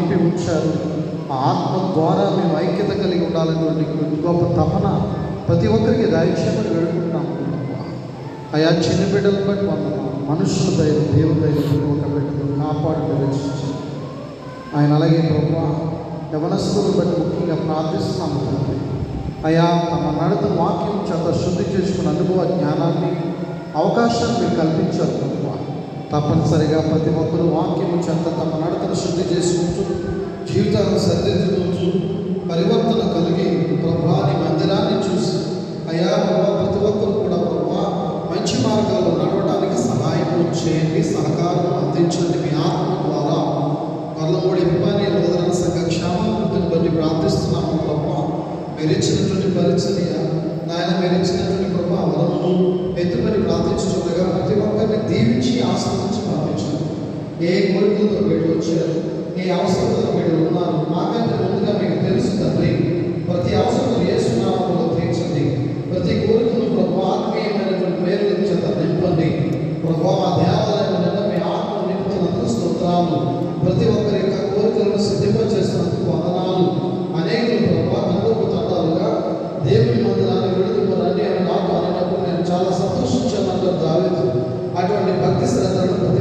నింపి ఉంచారు. ఆ ఆత్మ ద్వారా మేము ఐక్యత కలిగి ఉండాలనేటువంటి గొప్ప తపన ప్రతి ఒక్కరికి దయచేయమని వేడుకుంటున్నాము. అయా చిన్న బిడ్డలు బట్టి వందన మనుషుల దైవ దేవుని దైవం ఒక బిడ్డలు కాపాడు రక్షించారు ఆయన అలాగే ప్రభు యవనస్తులు బట్టి ముఖ్యంగా ప్రార్థిస్తున్నాము తండ్రి. అయా తమ నడత వాక్యం చేత శుద్ధి చేసుకున్న అనుభవ జ్ఞానాన్ని అవకాశాన్ని మీరు కల్పించారు ప్రభు. తప్పనిసరిగా ప్రతి ఒక్కరు వాక్యం చేత తమ నడతను శుద్ధి చేసుకుంటూ జీవితాన్ని సరిదిద్దుకుంటూ పరివర్తన కలిగి ప్రభాని మందిరాన్ని చూసి అయా ప్రభా ప్రతి ఒక్కరు కూడా ప్రభా మంచి మార్గాల్లో నడవడానికి సహాయం చేయండి సహకారం అందించండి మీ ఆత్మ ద్వారా. వల్లమూడి విమాని లోదన సంఘ క్షేమాభివృద్ధిని బట్టి ప్రార్థిస్తున్నాము ప్రభా. మీరు పరిచర్య నాయన మీరు ఇచ్చినటువంటి ప్రభా వరమును ఎత్తుపడి ప్రార్థించుండగా ప్రతి ఒక్కరిని దీవించి ఆస్వాదించి ప్రార్థించారు. ఏ కోరికలతో వీళ్ళు వచ్చారు ఏ అవసరంతో మాకంటే ముందుగా మీకు తెలుసు తండ్రి ప్రతి అవసరం ఏ తీర్చండి. ప్రతి కోరికను ప్రభు ఆత్మీయమైనటువంటి పేరు చేత నింపండి. ప్రభు ఆ దేవాలయం మీ ఆత్మ నింపుతున్నందుకు స్తోత్రాలు. ప్రతి ఒక్కరి యొక్క కోరికలను సిద్ధింపచేస్తున్నందుకు వందనాలు. అనేకులు ప్రభు తండ్రులుగా దేవుని మందిరాన్ని విడుదల రండి అని నాకు అనేటప్పుడు నేను చాలా సంతోషించాను దావేది. అటువంటి భక్తి శ్రద్ధలను ప్రతి